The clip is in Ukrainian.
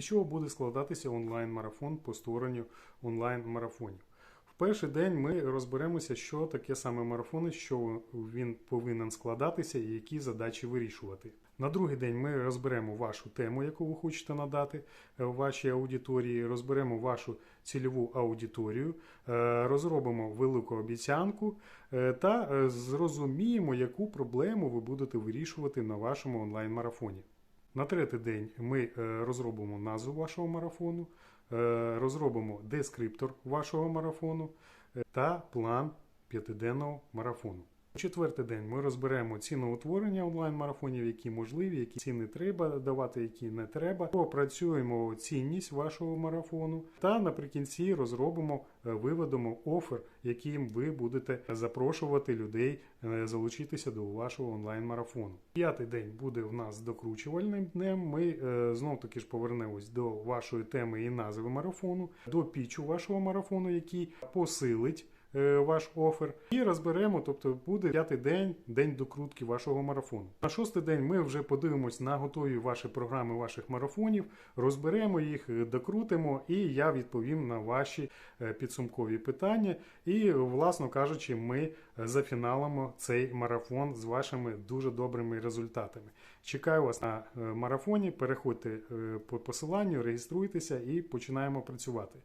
З чого буде складатися онлайн-марафон по створенню онлайн-марафонів? В перший день ми розберемося, що таке саме марафон, що він повинен складатися і які задачі вирішувати. На другий день ми розберемо вашу тему, яку ви хочете надати е, вашій аудиторії, розберемо вашу цільову аудиторію, е, розробимо велику обіцянку е, та зрозуміємо, яку проблему ви будете вирішувати на вашому онлайн-марафоні. На третій день ми е, розробимо назву вашого марафону, е, розробимо дескриптор вашого марафону е, та план п'ятиденного марафону. Четвертий день ми розберемо ціноутворення онлайн-марафонів, які можливі, які ціни треба давати, які не треба. Опрацюємо цінність вашого марафону та наприкінці розробимо, е, виведемо офер, яким ви будете запрошувати людей е, залучитися до вашого онлайн-марафону. П'ятий день буде в нас докручувальним днем. Ми е, знов таки ж повернемось до вашої теми і назви марафону, до пічу вашого марафону, який посилить ваш офер, і розберемо, тобто буде п'ятий день, день докрутки вашого марафону. На шостий день ми вже подивимось на готові ваші програми ваших марафонів, розберемо їх, е, докрутимо, і я відповім на ваші е, підсумкові питання. І, власно кажучи, ми е, зафіналимо цей марафон з вашими дуже добрими результатами. Чекаю вас на е, марафоні. Переходьте е, по посиланню, реєструйтеся і починаємо працювати.